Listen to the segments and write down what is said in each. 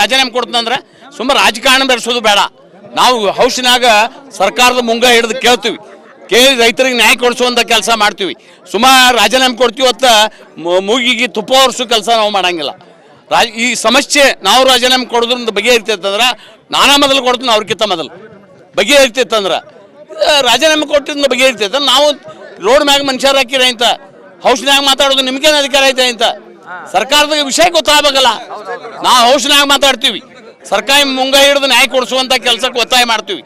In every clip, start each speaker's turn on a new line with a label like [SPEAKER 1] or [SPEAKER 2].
[SPEAKER 1] ರಾಜೀನಾಮೆ ಕೊಡ್ತಂದ್ರೆ ಸುಮ್ಮನೆ ರಾಜಕಾರಣ ಬೆರೆಸೋದು ಬೇಡ. ನಾವು ಹೌಸಿನಾಗ ಸರ್ಕಾರದ ಮುಂಗ ಹಿಡಿದು ಕೇಳ್ತೀವಿ. ಕೇಳಿ ರೈತರಿಗೆ ನ್ಯಾಯ ಕೊಡಿಸುವಂಥ ಕೆಲಸ ಮಾಡ್ತೀವಿ. ಸುಮಾರು ರಾಜೀನಾಮೆ ಕೊಡ್ತೀವಿ ಹೊತ್ತ ಮೂಗಿಗೆ ತುಪ್ಪ ವರ್ಷ ಕೆಲಸ ನಾವು ಮಾಡಂಗಿಲ್ಲ. ರಾಜ, ಈ ಸಮಸ್ಯೆ ನಾವು ರಾಜೀನಾಮೆ ಕೊಡೋದ್ರಿಂದ ಬಗೆಹರಿತೈತಂದ್ರೆ ನಾನಾ ಮೊದಲು ಕೊಡ್ತೀನಿ, ಅವ್ರಿಗಿಂತ ಮೊದಲು. ಬಗೆಹರಿತೈತಂದ್ರೆ ರಾಜೀನಾಮೆ ಕೊಟ್ಟಿದ್ದ ಬಗೆಹರಿತೈತೆ ನಾವು ರೋಡ್ ಮ್ಯಾಗ ಮನುಷ್ಯರು ಹಾಕಿರ ಅಂತ ಹೌಸ್ನ್ಯಾಗ ಮಾತಾಡೋದು ನಿಮ್ಗೇನು ಅಧಿಕಾರ ಐತೆ ಅಂತ. ಸರ್ಕಾರದ ವಿಷಯ ಗೊತ್ತಾಗಬೇಕಲ್ಲ. ನಾವು ಔಷಧ ಮಾತಾಡ್ತೀವಿ. ಸರ್ಕಾರಿ ಮುಂಗೈ ಹಿಡಿದು ನ್ಯಾಯ ಕೊಡಿಸುವಂತ ಕೆಲಸಕ್ಕೆ ಒತ್ತಾಯ ಮಾಡ್ತೀವಿ.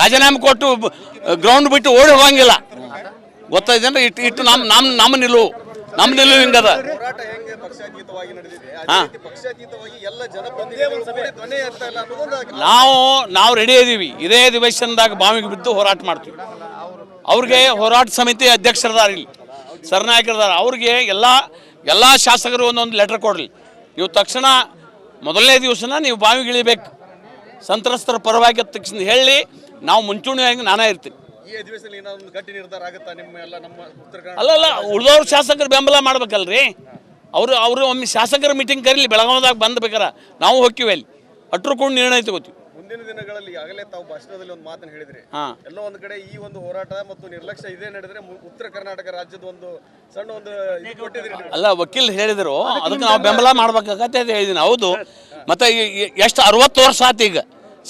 [SPEAKER 1] ರಾಜೀನಾಮೆ ಕೊಟ್ಟು ಗ್ರೌಂಡ್ ಬಿಟ್ಟು ಓಡಿ ಹೋಗಂಗಿಲ್ಲ. ಗೊತ್ತಾಯ್ತೇನ್ರಿ ಇಟ್ಟು ಇಟ್ಟು ನಮ್ಮ ನಮ್ಮ ನಮ್ಮ ನಿಲುವು. ನಮ್ಮ ನಿಲುವು ಹಿಂಗದ ನಾವು ನಾವು ರೆಡಿ ಇದೀವಿ. ಇದೇ ಅಧಿವೇಶನದಾಗ ಬಾವಿಗೆ ಬಿದ್ದು ಹೋರಾಟ ಮಾಡ್ತೀವಿ. ಅವ್ರಿಗೆ ಹೋರಾಟ ಸಮಿತಿ ಅಧ್ಯಕ್ಷರದಾರ ಇಲ್ಲಿ ಸರ್ನಾಯಕರದಾರ. ಅವ್ರಿಗೆ ಎಲ್ಲ ಎಲ್ಲ ಶಾಸಕರು ಒಂದೊಂದು ಲೆಟರ್ ಕೊಡಲಿ. ನೀವು ತಕ್ಷಣ ಮೊದಲನೇ ದಿವಸನ ನೀವು ಬಾವಿಗೆ ಇಳಿಬೇಕು. ಸಂತ್ರಸ್ತರ ಪರವಾಗಿ ತಕ್ಷಣ ಹೇಳಿ ನಾವು ಮುಂಚೂಣಿಯಾಗಿ ನಾನೇ ಇರ್ತೀನಿ. ಅಲ್ಲಲ್ಲ ಉಳಿದವ್ರು ಶಾಸಕರು ಬೆಂಬಲ ಮಾಡ್ಬೇಕಲ್ರಿ? ಅವರು ಅವರು ಒಮ್ಮೆ ಶಾಸಕರ ಮೀಟಿಂಗ್ ಕರೀಲಿ ಬೆಳಗಾವದಾಗ ಬಂದ ಬೇಕಾರ ನಾವು ಹೋಗ್ತೀವಿ ಅಲ್ಲಿ. ಅಟ್ರು ಕೂಡ ನಿರ್ಣಯ ತಗೋತೀವಿ.
[SPEAKER 2] ಮುಂದಿನ ದಿನಗಳಲ್ಲಿ ಆಗಲೇ ತಾವು ಭಾಷಣದಲ್ಲಿ ಒಂದು ಮಾತನ್ನು ಹೇಳಿದ್ರಿ. ಎಲ್ಲೋ ಒಂದು ಕಡೆ ಈ ಒಂದು ಹೋರಾಟ ಮತ್ತು ನಿರ್ಲಕ್ಷ್ಯ ಇದೇ ನಡೆದ್ರೆ ಉತ್ತರ ಕರ್ನಾಟಕ ರಾಜ್ಯದ ಒಂದು ಸಣ್ಣ ಒಂದು.
[SPEAKER 1] ಅಲ್ಲ ವಕೀಲ್ ಹೇಳಿದ್ರು. ಅದಕ್ಕೆ ನಾವು ಬೆಂಬಲ ಮಾಡ್ಬೇಕಾಗತ್ತೆ ಅಂತ ಹೇಳಿದ್ದೀನಿ ಹೌದು. ಮತ್ತೆ ಎಷ್ಟು ಅರವತ್ತು ವರ್ಷ ಆತು ಈಗ.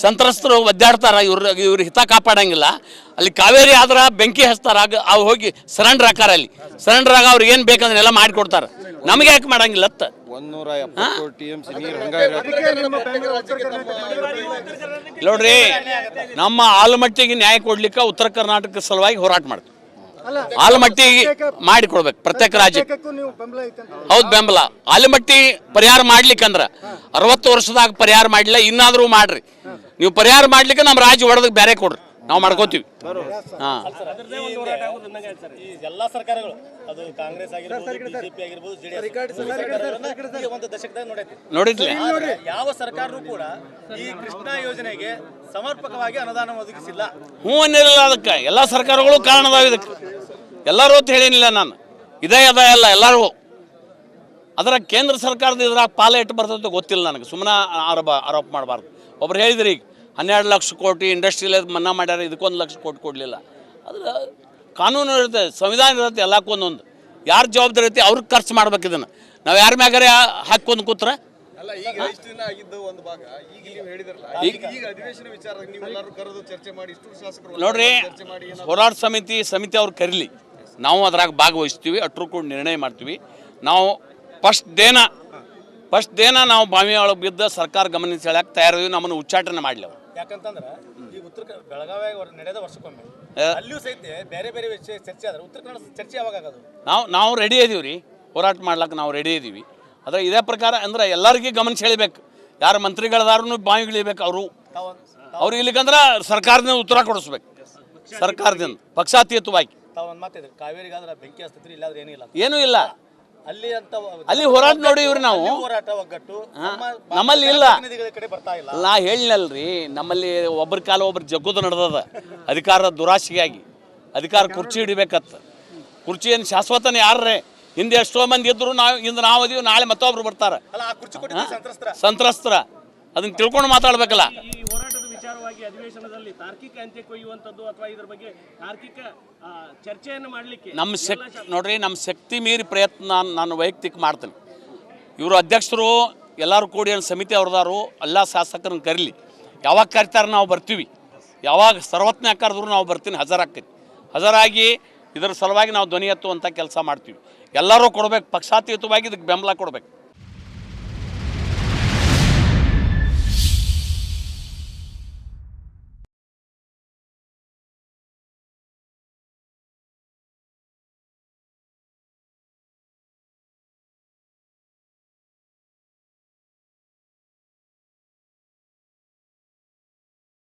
[SPEAKER 1] ಸಂತ್ರಸ್ತರು ಒದ್ದಾಡ್ತಾರ ಇವ್ರ ಇವ್ರ ಹಿತ ಕಾಪಾಡಂಗಿಲ್ಲ. ಅಲ್ಲಿ ಕಾವೇರಿ ಆದ್ರ ಬೆಂಕಿ ಹಚ್ತಾರ ಆಗ ಅವು ಹೋಗಿ ಸರೆಂಡರ್ ಹಾಕಾರ ಅಲ್ಲಿ. ಸರೆಂಡರ್ ಆಗ ಅವ್ರಿಗೆ ಏನು ಬೇಕಂದ್ರೆ ಎಲ್ಲ ಮಾಡಿಕೊಡ್ತಾರ. ನಮಗೆ ಯಾಕೆ ಮಾಡಂಗಿಲ್ಲ ಅತ್ತ? ನೋಡ್ರಿ ನಮ್ಮ ಆಲಮಟ್ಟಿಗೆ ನ್ಯಾಯ ಕೊಡ್ಲಿಕ್ಕೆ ಉತ್ತರ ಕರ್ನಾಟಕ ಸಲುವಾಗಿ ಹೋರಾಟ ಮಾಡ್ತೀವಿ. ಆಲಮಟ್ಟಿ ಮಾಡಿ ಕೊಡ್ಬೇಕು ಪ್ರತ್ಯೇಕ ರಾಜ್ಯ. ಹೌದು ಬೆಂಬಲ. ಆಲಮಟ್ಟಿ ಪರಿಹಾರ ಮಾಡ್ಲಿಕ್ಕಂದ್ರ ಅರವತ್ತು ವರ್ಷದಾಗ ಪರಿಹಾರ ಮಾಡಲಿಲ್ಲ ಇನ್ನಾದರೂ ಮಾಡ್ರಿ. ನೀವು ಪರಿಹಾರ ಮಾಡ್ಲಿಕ್ಕೆ ನಮ್ಮ ರಾಜ್ಯ ಹೊಡೆದಕ್ಕೆ ಬೇರೆ ಕೊಡ್ರಿ. ನಾವು ಮಾಡ್ಕೋತೀವಿ. ಹಾ.
[SPEAKER 3] ಈ ಎಲ್ಲಾ ಸರ್ಕಾರಗಳು ಅದು ಕಾಂಗ್ರೆಸ್ ಆಗಿರ್ಬೋದು ಬಿಜೆಪಿ ಆಗಿರ್ಬೋದು ಜೆಡಿಎಸ್ ಒಂದು ದಶಕದಾಗ ನೋಡೈತಿ.
[SPEAKER 1] ನೋಡಿದ್ಲಿ?
[SPEAKER 3] ಆದ್ರೆ ಯಾವ ಸರ್ಕಾರನೂ ಕೂಡ ಈ ಕೃಷ್ಣಾ ಯೋಜನೆಗೆ ಸಮರ್ಪಕವಾಗಿ ಅನುದಾನ ಒದಗಿಸಿಲ್ಲ.
[SPEAKER 1] ಹ್ಞೂ ಅನ್ನಿರಲಿಲ್ಲ ಅದಕ್ಕೆ. ಎಲ್ಲಾ ಸರ್ಕಾರಗಳು ಕಾರಣ ಅದಾವ ಇದಕ್ಕೆ. ಎಲ್ಲರೂ ಅಂತ ಹೇಳಿನಿಲ್ಲ ನಾನು. ಇದೇ ಅದ ಎಲ್ಲ ಎಲ್ಲರೂ. ಅದರ ಕೇಂದ್ರ ಸರ್ಕಾರದ ಇದ್ರಾಗ ಪಾಲ ಇಟ್ಟು ಬರ್ತದೆ ಗೊತ್ತಿಲ್ಲ ನನಗೆ. ಸುಮ್ಮನೆ ಆರೋಪ ಆರೋಪ ಮಾಡಬಾರ್ದು. ಒಬ್ರು ಹೇಳಿದ್ರಿ ಈಗ. ಹನ್ನೆರಡು ಲಕ್ಷ ಕೋಟಿ ಇಂಡಸ್ಟ್ರಿಯಲ್ ಮನ್ನಾ ಮಾಡ್ಯಾರ ಇದಕ್ಕೊಂದು ಲಕ್ಷ ಕೋಟಿ ಕೊಡಲಿಲ್ಲ. ಅದ್ರ ಕಾನೂನು ಇರುತ್ತೆ ಸಂವಿಧಾನ ಇರುತ್ತೆ ಎಲ್ಲಕ್ಕೂ ಒಂದೊಂದು. ಯಾರು ಜವಾಬ್ದಾರಿ ಐತಿ ಅವ್ರಿಗೆ ಖರ್ಚು ಮಾಡ್ಬೇಕು ಇದನ್ನು. ನಾವು ಯಾರ ಮ್ಯಾಗಾರೆ ಹಾಕ್ಕೊಂಡು ಕೂತ್ರೆ? ನೋಡ್ರಿ ಹೋರಾಟ ಸಮಿತಿ ಸಮಿತಿ ಅವ್ರು ಕರೀಲಿ. ನಾವು ಅದ್ರಾಗ ಭಾಗವಹಿಸ್ತೀವಿ ಅಟ್ರು ಕೂಡ ನಿರ್ಣಯ ಮಾಡ್ತೀವಿ. ನಾವು ಫಸ್ಟ್ ದೇನ ಫಸ್ಟ್ ದೇನ ನಾವು ಬಾವಿ ಒಳಗೆ ಬಿದ್ದ ಸರ್ಕಾರ ಗಮನ ಸೆಳ್ಯಾಕ ತಯಾರಿದ್ವಿ ನಮ್ಮನ್ನು ಉಚ್ಚಾಟನೆ ಮಾಡಲಿ
[SPEAKER 3] ಯಾಕಂತಂದ್ರ ಈ ಉತ್ತರ ಬೆಳಗಾವಿ ನಡೆದ ವರ್ಷಕ್ಕೊಮ್ಮೆ ಅಲ್ಲಿಯೂ ಸಹಿತ ಬೇರೆ ಬೇರೆ ವಿಷಯ ಚರ್ಚೆ ಆದ್ರೆ ಉತ್ತರ ಕನ್ನಡ ಚರ್ಚೆ ಯಾವಾಗ ಆಗೋದು?
[SPEAKER 1] ನಾವು ನಾವು ರೆಡಿ ಇದೀವಿ ರೀ. ಹೋರಾಟ ಮಾಡ್ಲಕ್ಕೆ ನಾವು ರೆಡಿ ಇದೀವಿ. ಅದ್ರ ಇದೇ ಪ್ರಕಾರ ಅಂದ್ರೆ ಎಲ್ಲರಿಗೂ ಗಮನ ಸೆಳಿಬೇಕು. ಯಾರು ಮಂತ್ರಿಗಳದಾರು ಬಾಯಿ ಇಳಿಬೇಕು ಅವರು. ಅವ್ರು ಇಲ್ಲಿಕಂದ್ರೆ ಸರ್ಕಾರದಿಂದ ಉತ್ತರ ಕೊಡಿಸ್ಬೇಕು. ಸರ್ಕಾರದಿಂದ ಪಕ್ಷಾತೀತವಾಗಿ.
[SPEAKER 3] ತಾವು ಒಂದು ಮಾತಿದ್ರೆ ಕಾವೇರಿಗಾದ್ರೆ ಬೆಂಕಿ ಹಸ್ತತ್ರಿ ಇಲ್ಲಾದ್ರೆ ಇಲ್ಲ
[SPEAKER 1] ಏನೂ ಇಲ್ಲ.
[SPEAKER 3] ಅಲ್ಲಿ ಅಂತ
[SPEAKER 1] ಅಲ್ಲಿ ಹೋರಾಟ ನೋಡಿವ್ರಿ ನಾವು.
[SPEAKER 3] ಹೋರಾಟ ಒಗ್ಗಟ್ಟು.
[SPEAKER 1] ನಮ್ಮಲ್ಲಿ ಇಲ್ಲ.
[SPEAKER 3] ಜನಪ್ರತಿನಿಧಿಗಳ ಕಡೆ ಬರ್ತಾ ಇಲ್ಲ.
[SPEAKER 1] ನಾ ಹೇಳಿನಲ್ರಿ ನಮ್ಮಲ್ಲಿ ಒಬ್ಬರ ಕಾಲ ಒಬ್ರು ಜಗ್ಗುದು ನಡೆದದ. ಅಧಿಕಾರ ದುರಾಶೆಗಾಗಿ. ಅಧಿಕಾರ ಕುರ್ಚಿ ಹಿಡಿಬೇಕತ್ತ. ಕುರ್ಚಿ ಏನು ಶಾಶ್ವತನೇ ಯಾರ್ರೆ? ಹಿಂದೆ ಎಷ್ಟೋ ಮಂದಿ ಇದ್ರು ನಾವು ಇಂದು ನಾವು ಅದೀವಿ ನಾಳೆ ಮತ್ತೊಬ್ರು ಬರ್ತಾರೆ.
[SPEAKER 3] ಅಲ್ಲ ಆ ಕುರ್ಚಿ ಕೊಟ್ಟಿದ್ದು ಸಂತ್ರಸ್ತರ.
[SPEAKER 1] ಸಂತ್ರಸ್ತರ. ಅದನ್ನ ತಿಳ್ಕೊಂಡು ಮಾತಾಡ್ಬೇಕಲ್ಲ.
[SPEAKER 4] ವಿಚಾರವಾಗಿ ಅಧಿವೇಶನದಲ್ಲಿ ತಾರ್ಕಿಕ ಅಂತ್ಯ ಕೊಯ್ಯುವಂಥದ್ದು ಅಥವಾ ಇದರ ಬಗ್ಗೆ ತಾರ್ಕಿಕ ಚರ್ಚೆಯನ್ನು ಮಾಡಲಿಕ್ಕೆ
[SPEAKER 1] ನಮ್ಮ ಶಕ್ತಿ ನೋಡ್ರಿ ನಮ್ಮ ಶಕ್ತಿ ಮೀರಿ ಪ್ರಯತ್ನ ನಾನು ವೈಯಕ್ತಿಕ ಮಾಡ್ತೇನೆ. ಇವರು ಅಧ್ಯಕ್ಷರು ಎಲ್ಲರೂ ಕೂಡಿ ಒಂದು ಸಮಿತಿ ಅವ್ರದಾರು ಎಲ್ಲ ಶಾಸಕರನ್ನ ಕರೀಲಿ. ಯಾವಾಗ ಕರಿತಾರೆ ನಾವು ಬರ್ತೀವಿ. ಯಾವಾಗ ಸರ್ವತ್ನ ಕರೆದ್ರು ನಾವು ಬರ್ತೀನಿ ಹಜರಾಗ್ತೀನಿ. ಹಜರಾಗಿ ಇದರ ಸಲುವಾಗಿ ನಾವು ಧ್ವನಿ ಎತ್ತುವಂಥ ಕೆಲಸ ಮಾಡ್ತೀವಿ. ಎಲ್ಲರೂ ಕೊಡಬೇಕು ಪಕ್ಷಾತೀತವಾಗಿ ಇದಕ್ಕೆ ಬೆಂಬಲ ಕೊಡ್ಬೇಕು.